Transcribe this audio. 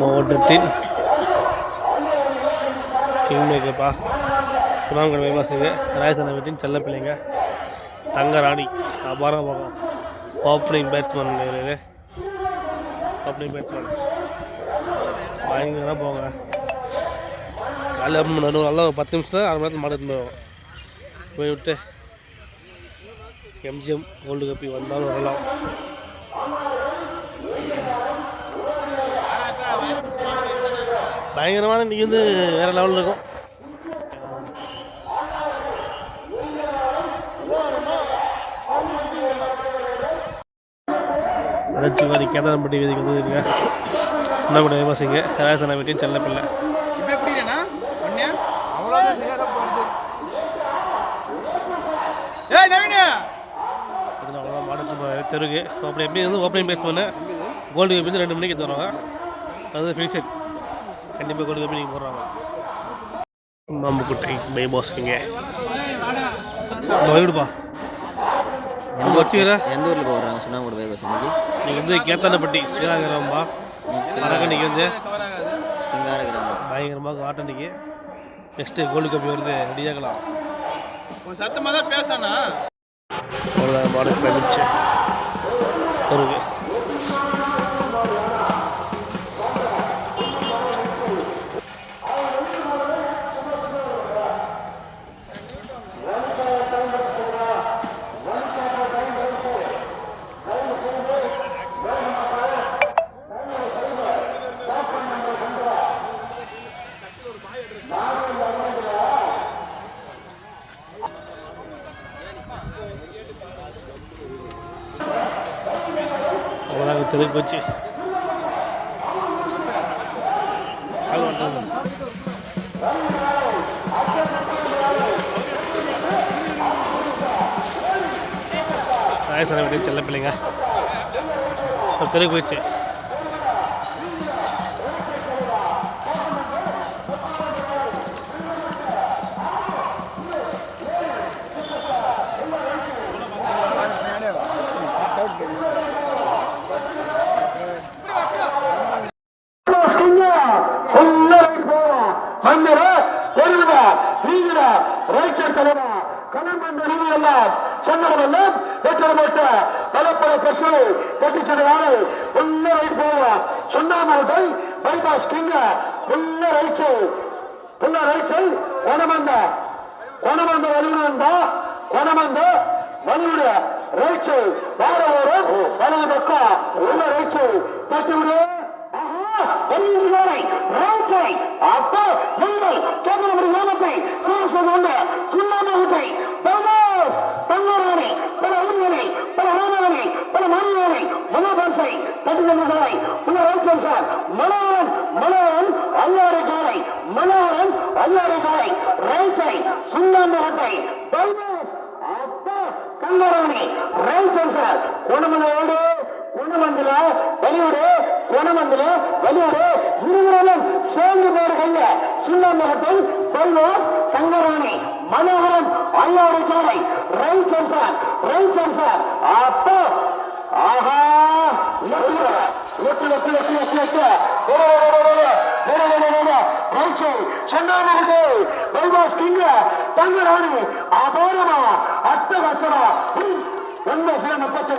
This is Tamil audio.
மாவட்டத்தின் கிங்மேக்கப்பா சுனாங்கடை ஃபேமஸுங்க ராயசன வீட்டின் செல்ல பிள்ளைங்க தங்க ராணி அபாரம் ஓப்பனிங் பேட்ஸ்மேன் இவர். ஓப்பனிங் பேட்ஸ்மேன் பயங்கரமாக போங்க. காலையில் அரை மணி நேரம் நல்லா ஒரு பத்து நிமிஷம் அரை மணி நேரத்தில் மாடு எடுத்துன்னு போவோம் போய் விட்டு எம்ஜிஎம் கோல்டு கப்பி வந்தாலும் வரலாம். பயங்கரமான இன்றைக்கி வந்து வேறு லெவலில் இருக்கும். அலட்சிவாதி கேதாரம்பட்டி வீதிக்கு வந்து இருங்க சின்னக்குடி விமர்சிங்க ராசனா வீட்டின் அவ்வளோதான் மாடு தெருக்கு. அப்படி எப்படி வந்து ஓப்பனிங் பேஸ் பண்ண கோல்டு வந்து ரெண்டு மணிக்கு எடுத்து வருவாங்க அது ஃபினிஷர் கண்டிப்பாக கோல்டு கப்பி நீங்கள் போடுறாங்க. மாம்புக்குட்டை பை பாஸ்ங்க விடுப்பா அங்கே வச்சுக்கிற? எந்த ஊரில் போகிறாங்க சுண்ணாம்பு பைபாஸ் இன்னைக்கு. நீங்கள் வந்து கேத்தானப்பட்டி ஸ்ரீராகிரம்பா அரகணிக்கு வந்து. சிங்கார கிராமம் பயங்கரமாக ஆட்டணிக்கு நெக்ஸ்ட்டு கோல்டு கப்பி வருது. ரெடியாகலாம் உன் சத்தமாக தான் பேசானா மாடு கிளம்பிச்சு தெருக்கு வாட்டுறது. ராயசன வீட்டு செல்ல பிள்ளைங்க. ஒரு தெருக்கு போயிடுச்சு மந்திர ரைச்சர் தலைவா களம் நீதியெல்லாம் சங்கடமெல்லாம் வெற்றப்பட்ட பலப்பல கட்சியை கட்டிச்சதாலே உள்ள ரைட் போவா சுண்ணாமலை பைபாஸ் கிங்க உள்ள ரைச்சல் உள்ள ரைச்சல் கொணமந்த கொணமந்த வலியுடன் கொணமந்த வலியுட ரைச்சல் வார ஓரம் வலது பக்கம் உள்ள ரைச்சல் தட்டிவிடு. வெள்ளியாரை ராஜை அப்போ நீங்கள் கேட்கிறபடி நாமத்தை சீரசொண்டு சுண்ணாமகுட்டை பல்மாஸ் தங்கராணி பல ஊழியரை பல மாணவனை பல மாணவனை மனோபாசை தட்டுகளை உள்ள ராஜை சார் மனோகன் மனோகன் அல்லாரை காலை மனோகன் அல்லாரை காலை ராஜை சுண்ணாமகுட்டை பல்மாஸ் அப்போ கங்கராணி ராஜை சார் குணமனோடு குணமந்தில வெளியூடு குணமந்தில வெளியூடு இருவரும் சேர்ந்து போடுகைங்க சுண்ணமகத்தில் பல்வாஸ் தங்கராணி மனோகரன் அல்லாவுடைய காலை ரயில் சார் ரயில் சார். அப்போ! ஆஹா! Left left left left left left ரைச்சல் சொன்னாமகுட்டு பல்வாஸ் தங்கராணி ஒன்பது முப்பத்தஞ்சு.